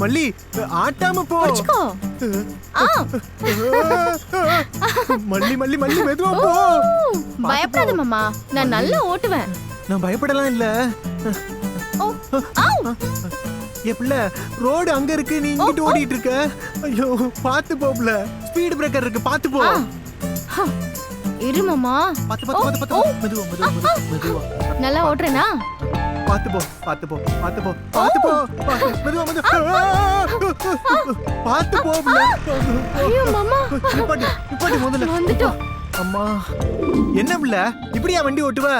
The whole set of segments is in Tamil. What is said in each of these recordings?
மல்லி ஆட்டாம போ. புடிச்சுக்கோ ஆ. மல்லி மல்லி மல்லி மெதுவா போ. பயப்படாத மாமா. நான் நல்லா ஓட்டுவேன். நான் பயப்படலாம் இல்ல. ஓ ஆவ். பிள்ளை ரோடு அங்க இருக்கு நீ இங்கிட்டு ஓடிட்டு இருக்க. ஐயோ பாத்து போப்ல ஸ்பீடு பிரேக்கர் இருக்கு பாத்து போ. இரு மாமா. பாத்து பாத்து பாத்து மெதுவா மெதுவா மெதுவா. நல்லா ஓட்டுறேனா? பாத்து போ பாத்து போ பாத்து போ பாத்து போ மெதுவா மெதுவா பாத்து போ ஐயோ மாமா. நிப்பாட்டு நிப்பாட்டு முதல்ல. வந்துட்டோம். அம்மா என்ன பிள்ளை? இப்படியா வண்டி ஓட்டுவ?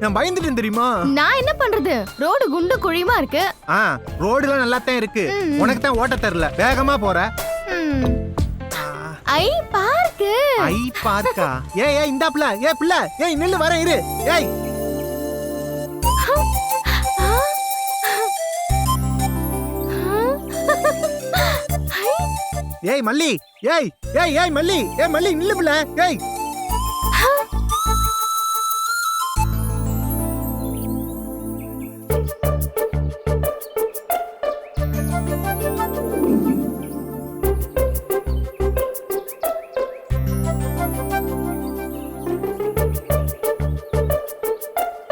நான் பயந்துட்டேன் தெரியுமா? நான் என்ன பண்றது? ரோடு குண்டு குழியுமா இருக்கு? ஆ ரோடுலாம் நல்லா தான் இருக்கு. உனக்கு தான் ஓட்ட தெரியல வேகமா போற. ஐ பார்க்கு. ஐ பார்க்கா? ஏய் ஏய் இந்தா பிள்ளை. ஏய் பிள்ளை. ஏய் நில்லு வரேன் இரு. ஏய் ஏய் மல்லி ஏய் ஏய் ஏய் மல்லி ஏய் மல்லி நில்லுமில்ல ஏய்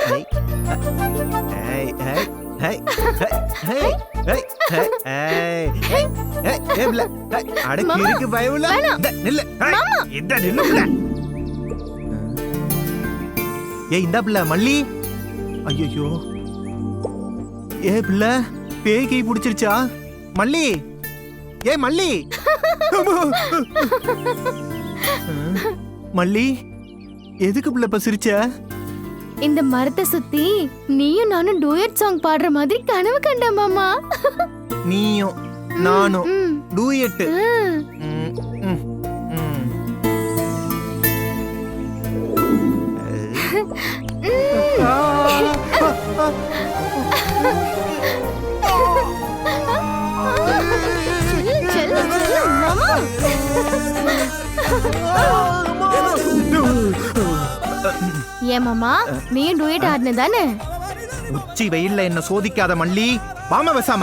Hey, hey, hey, hey, hey. ஏய் அடக்கி இருக்கு பயவுல. நில்லு. ஏய், இந்த நில்லு பிள்ளை ஏய் இந்த பிள்ளை மல்லி. ஐயோ ஏ பிள்ளை பேய் கை பிடிச்சிருச்சா? மல்லி. ஏய் மல்லி. மல்லி எதுக்கு பிள்ளை இப்ப சிரிச்ச இந்த மரத்தை சுத்தி நீயும் நானும் டூயட் சாங் பாடுற மாதிரி கனவு கண்ட மாமா. நீயும் நானும். டூ இட் ஏமாமா நீ டூயட் ஆடுன தானே உச்சி வெயில்ல என்ன சோதிக்காத மல்லி? பாம வசாம.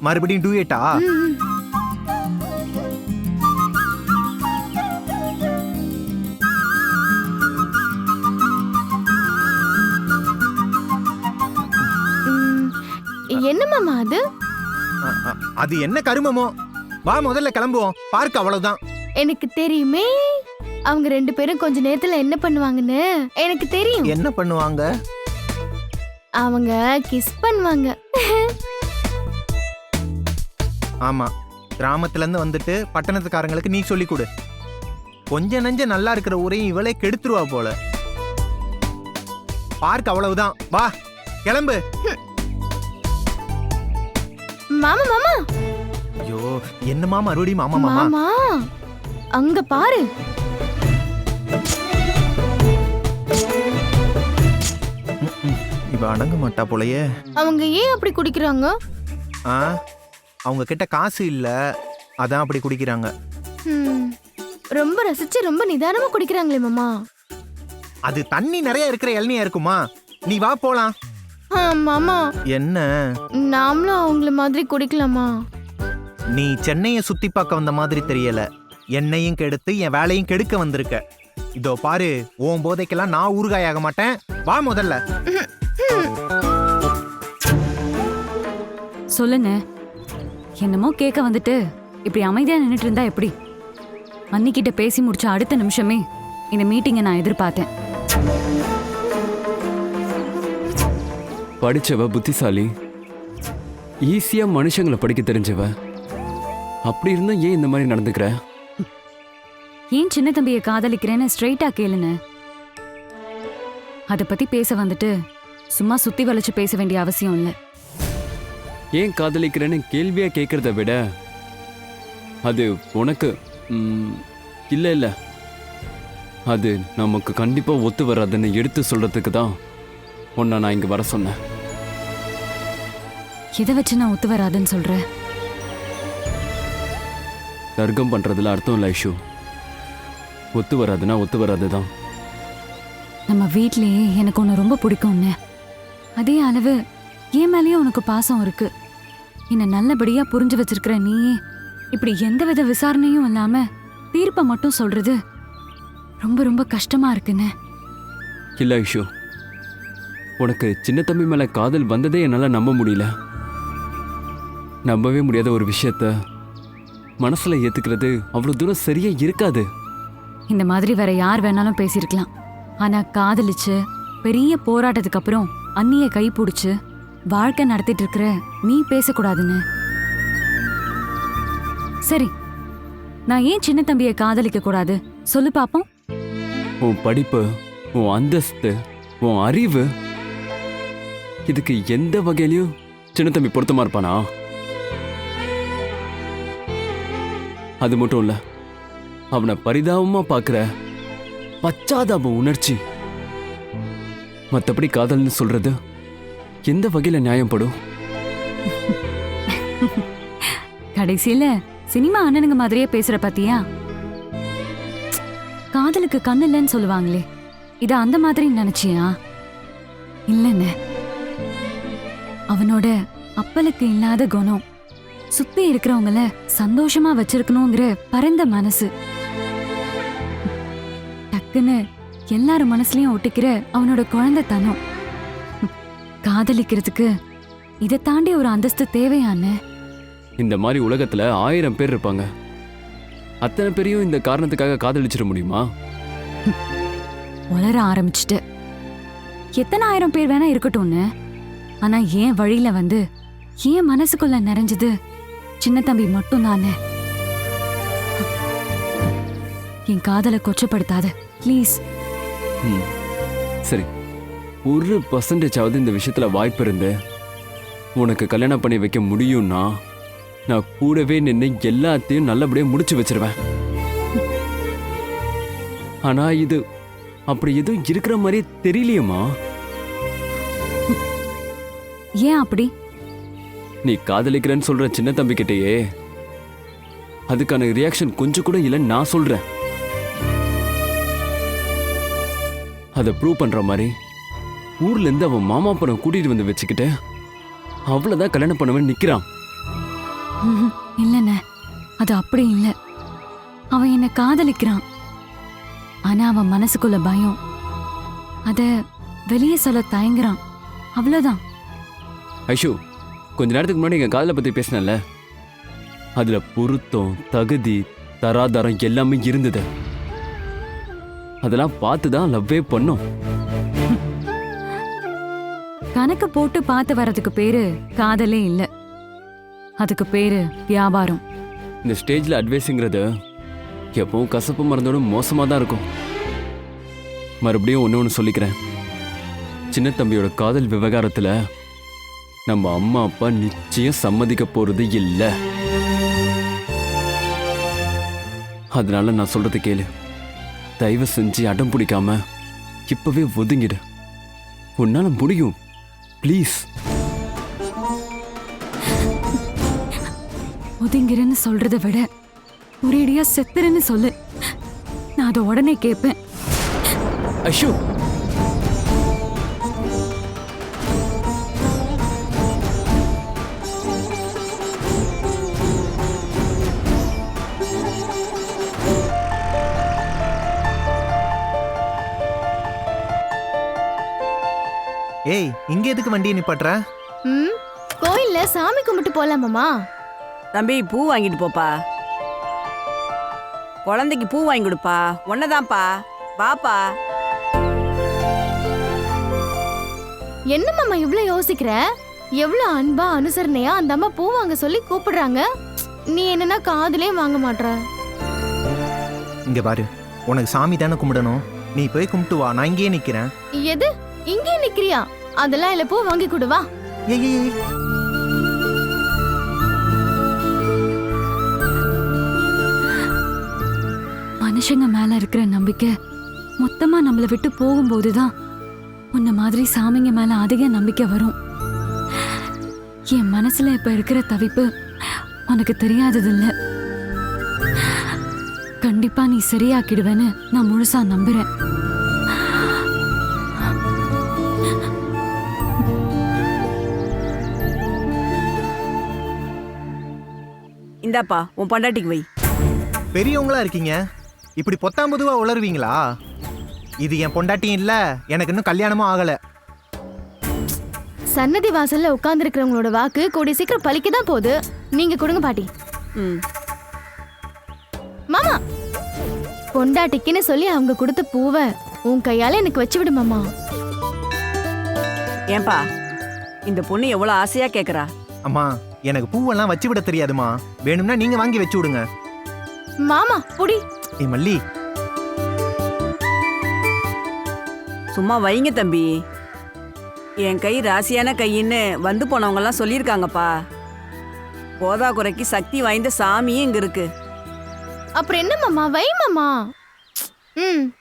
மறுபடியும் டூயட்டா என்ன மாமா அது? அது என்ன கருமமோ? வா முதல்ல கிளம்புவோம். பார்க் அவ்வளவுதான். எனக்கு தெரியுமே. அவங்க ரெண்டு பேரும் கொஞ்ச நேரத்துல என்ன பண்ணுவாங்கன்னு எனக்கு தெரியும். என்ன பண்ணுவாங்க? அவங்க கிஸ் பண்ணுவாங்க. ஆமா. கிராமத்துல இருந்து வந்துட்டு பட்டணத்துக்காரங்களுக்கு நீ சொல்லி கொடு. கொஞ்ச நஞ்ச நல்லா இருக்கிற ஊரையும் இவளே கெடுத்துருவா போல. பார்க் அவ்வளவுதான். வா கிளம்பு. மாமா மாமா. ஐயோ என்னமா மறுபடியும் மாமா மாமா? அங்க பாரு. இவ அடங்க மாட்டா போலயே. அவங்க ஏன் அப்படி குடிக்கிறாங்க? ஆ? அவங்க கிட்ட காசு இல்ல அதான் அப்படி குடிக்கிறாங்க. ம், ரொம்ப ரசிச்சு ரொம்ப நிதானமா குடிக்கிறாங்களே மாமா. அது தண்ணி நிறைய இருக்கிற இளநியா இருக்குமா? நீ வா போலாம். ஆ, மாமா. என்ன? நாமளும் அவங்கள மாதிரி குடிக்கலாமா? நீ சென்னையை சுத்தி பார்க்க வந்த மாதிரி தெரியல. என்னையும் கெடுத்து என் வேலையும் கெடுக்க வந்திருக்க. இதோ பாரு உன் போதைக்கெல்லாம் நான் ஊறுகாயாக மாட்டேன். வா முதல்ல. சொல்லுங்க. என்னமோ கேட்க வந்துட்டு. இப்படி அமைதியா நின்னுட்டு இருந்தா எப்படி? அன்னிக்கிட்ட பேசி முடிச்ச அடுத்த நிமிஷமே இந்த மீட்டிங்கை நான் எதிர்பார்த்தேன். படிச்சவ புத்திசாலி. ஈஸியா மனுஷங்களை படிக்க தெரிஞ்சவ. அப்படி இருந்தும் ஏன் இந்த மாதிரி நடந்துக்கிற? ஏன் சின்ன தம்பியை காதலிக்கிறேன்னு ஸ்ட்ரைட்டா கேளுன்னு? அத பத்தி பேச வந்துட்டு சும்மா சுத்தி வளைச்சு பேச வேண்டிய அவசியம் இல்ல. ஏன் காதலிக்கிறேன்னு கேள்வியா கேட்கறத விட அது உனக்கு இல்ல இல்ல. அது நமக்கு கண்டிப்பா ஒத்து வராதுன்னு எடுத்து சொல்றதுக்கு தான் உன்னை நான் இங்க வர சொன்னேன். எதை வச்சு நான் ஒத்து வராதுன்னு சொல்றேன் தர்க்கம் பண்றதுல அர்த்தம் இல்லை ஐஷு. ஒத்து வராதுன்னா ஒத்து வராது தான். நம்ம வீட்லயே எனக்கு உன்னை ரொம்ப பிடிக்கும்னு. அதே அளவு என் மேலயும் உனக்கு பாசம் இருக்கு. என்னை நல்லபடியா புரிஞ்சு வச்சிருக்கிற நீயே. இப்படி எந்தவித விசாரணையும் இல்லாம தீர்ப்பை மட்டும் சொல்றது ரொம்ப ரொம்ப கஷ்டமா இருக்குன்னு. இல்ல ஐஷு. உனக்கு சின்ன தம்பி மேல காதல் வந்ததே என்னால நம்ப முடியல. நம்பவே முடியாத ஒரு விஷயத்த மனசுல ஏத்துக்கிறது அவ்வளவு தூரம் சரியா இருக்காது. இந்த மாதிரி வேற யார் வேணாலும் பேசியிருக்கலாம். ஆனா காதலிச்சு பெரிய போராட்டத்துக்கு அப்புறம் அண்ணிய கை பிடிச்சு வாழ்க்கை நடத்திட்டு இருக்கிற நீ பேசக்கூடாதுன்னு. சரி நான் ஏன் சின்ன தம்பியை காதலிக்க கூடாது சொல்லு பாப்போம். உன் படிப்பு உன் அந்தஸ்து உன் அறிவு. இதுக்கு எந்த வகையிலையும் சின்ன தம்பி பொருத்தமா இருப்பானா? அது மட்டும் இல்ல அவனை பரிதாபமா பாக்குற பச்சாதாப உணர்ச்சி. மத்தபடி காதல்னு சொல்றது எந்த வகையில நியாயப்படும் கடைசியில சினிமா அண்ணனுங்க மாதிரியே பேசுற பாத்தியா? காதலுக்கு கண்ணு இல்லைன்னு சொல்லுவாங்களே இத அந்த மாதிரி நினைச்சியா? இல்லைன்னு அவனோட அப்பலுக்கு இல்லாத குணம் சுத்தி இருக்கிறவங்கள சந்தோஷமா வச்சிருக்கணுங்கிற பரந்த மனசு. டக்குன்னு எல்லார் மனசுலயும் ஒட்டிக்கிற அவனோட குழந்தைத்தனம். காதலிக்கிறதுக்கு இதை தாண்டி ஒரு அந்தஸ்து தேவையான இந்த மாதிரி உலகத்துல ஆயிரம் பேர் இருப்பாங்க. அத்தனை பேரையும் இந்த காரணத்துக்காக காதலிச்சிட முடியுமா? உளர ஆரம்பிச்சிட்டு. எத்தனை ஆயிரம் பேர் வேணா இருக்கட்டும்னு ஆனா ஏன் வழியில வந்து ஏன் மனசுக்குள்ள நிறைஞ்சது? சின்ன தம்பி மட்டும் தானே என் காதலை கொச்சப்படுத்தாத ப்ளீஸ் ம். சரி. ஒரு பர்சன்டேஜாவது இந்த விஷயத்துல வாய்ப்பு இருந்து உனக்கு கல்யாணம் பண்ணி வைக்க முடியும்னா நான் கூடவே நின்று எல்லாத்தையும் நல்லபடியா முடிச்சு வச்சிருவேன். ஆனா இது அப்படி எதுவும் இருக்கிற மாதிரி தெரியலையேம்மா. ஏன் அப்படி? நீ காதலிக்கிறேன்னு சொல்ற சின்ன தம்பிக்கிட்டேயே அதுக்கான ரியாக்ஷன் கொஞ்சம் கூட இல்லைன்னு நான் சொல்றேன். அதை ப்ரூவ் பண்ற மாதிரி ஊர்ல இருந்து அவன் மாமா பணம் கூட்டிட்டு வந்து வச்சுக்கிட்டு அவ்வளவுதான் கல்யாணம் பண்ணவன் நிக்கிறான். ம்ஹும். இல்லைண்ணே அது அப்படி இல்ல. அவன் என்ன காதலிக்கிறான். ஆனா அவன் மனசுக்குள்ள பயம். அத வெளியே சொல்ல தயங்குறான். அவ்வளவுதான். ஐஷு கொஞ்ச நேரத்துக்கு முன்னாடி எங்க காதலை பத்தி பேசினல அதுல பொருத்தம் தகுதி தராதரம் எல்லாமே இருந்தது. அதெல்லாம் பார்த்து தான் லவ்வே பண்ணோம். கணக்கு போட்டு பார்த்து வர்றதுக்கு பேரு காதலே இல்ல. அதுக்கு பேரு வியாபாரம். இந்த ஸ்டேஜ்ல அட்வைஸுங்கிறது எப்பவும் கசப்பு மருந்தோட மோசமா தான் இருக்கும். மறுபடியும் ஒன்று ஒன்று சொல்லிக்கிறேன். சின்ன தம்பியோட காதல் விவகாரத்தில் நம்ம அம்மா அப்பா நிச்சயம் சம்மதிக்க போகிறது இல்லை. அதனால நான் சொல்கிறத கேளு. தயவு செஞ்சு அடம் பிடிக்காம இப்போவே ஒதுங்கிடு. உன்னால முடியும். ப்ளீஸ் ஒதுங்கிறேன்னு சொல்றதை விட ஒரேடியா செத்துறேன்னு சொல்லு. நான் அதை உடனே கேட்பேன். ஐஷோ ஏய் இங்க எதுக்கு வண்டியை நிப்பாட்டுற? ம் கோயில்ல சாமி கும்பிட்டு போலாமாமா தம்பி பூ வாங்கிட்டு போப்பா. குழந்தைக்கு பூ வாங்கி கொடுப்பா. ஒன்னதான்ப்பா. வாப்பா. என்ன மாமா இவ்ளோ யோசிக்கிற? எவ்வளவு அன்பா அனுசரணையா அந்த அம்மா பூ வாங்க சொல்லி கூப்பிடுறாங்க? நீ என்னன்னா காதுலயே வாங்க மாட்ற. இங்க பாரு உனக்கு சாமி தானே கும்பிடணும். நீ போய் கும்பிட்டு வா நான் இங்கேயே நிக்கிறேன். எது? இங்கே நிக்கிறியா? அதெல்லாம் இல்ல பூ வாங்கி கொடு வா. ஏய், ஏய், ஏய். மனுஷங்க மேல இருக்கிற நம்பிக்கை மொத்தமா நம்மள விட்டு போகும்போதுதான் உன்ன மாதிரி சாமிங்க மேல அதிக நம்பிக்கை வரும். என் மனசுல இப்ப இருக்கிற தவிப்பு உனக்கு தெரியாததில்ல. கண்டிப்பா நீ சரியாக்கிடுவேன்னு நான் முழுசா நம்புறேன். இந்தாப்பா உன் பொண்டாட்டிக்கு வை. பெரியவங்களா இருக்கீங்க? இப்படி பொத்தாம் பொதுவா உளருவீங்களா இது என் பொண்டாட்டியும் இல்ல எனக்கு இன்னும் கல்யாணமும் ஆகல. சன்னதி வாசல்ல உட்கார்ந்து வாக்கு கூடிய சீக்கிரம் பழிக்க தான் போகுது. நீங்க கொடுங்க பாட்டி. ம். மாமா பொண்டாட்டிக்குன்னு சொல்லி அவங்க கொடுத்த பூவை உன் கையால எனக்கு வச்சு விடு மாமா. ஏன்பா இந்த பொண்ணு எவ்வளவு ஆசையா கேக்குறா? அம்மா எனக்கு பூவெல்லாம் வச்சு விட தெரியாதுமா. வேணும்னா நீங்க வாங்கி வச்சு விடுங்க. மாமா புடி. ஏ மல்லி. சும்மா வைங்க தம்பி. என் கை ராசியான கையின்னு வந்து போனவங்க எல்லாம் சொல்லியிருக்காங்கப்பா. போதா குறைக்கு சக்தி வாய்ந்த சாமியும் இங்க இருக்கு. அப்புறம் என்ன மாமா? வை மாமா. ம்.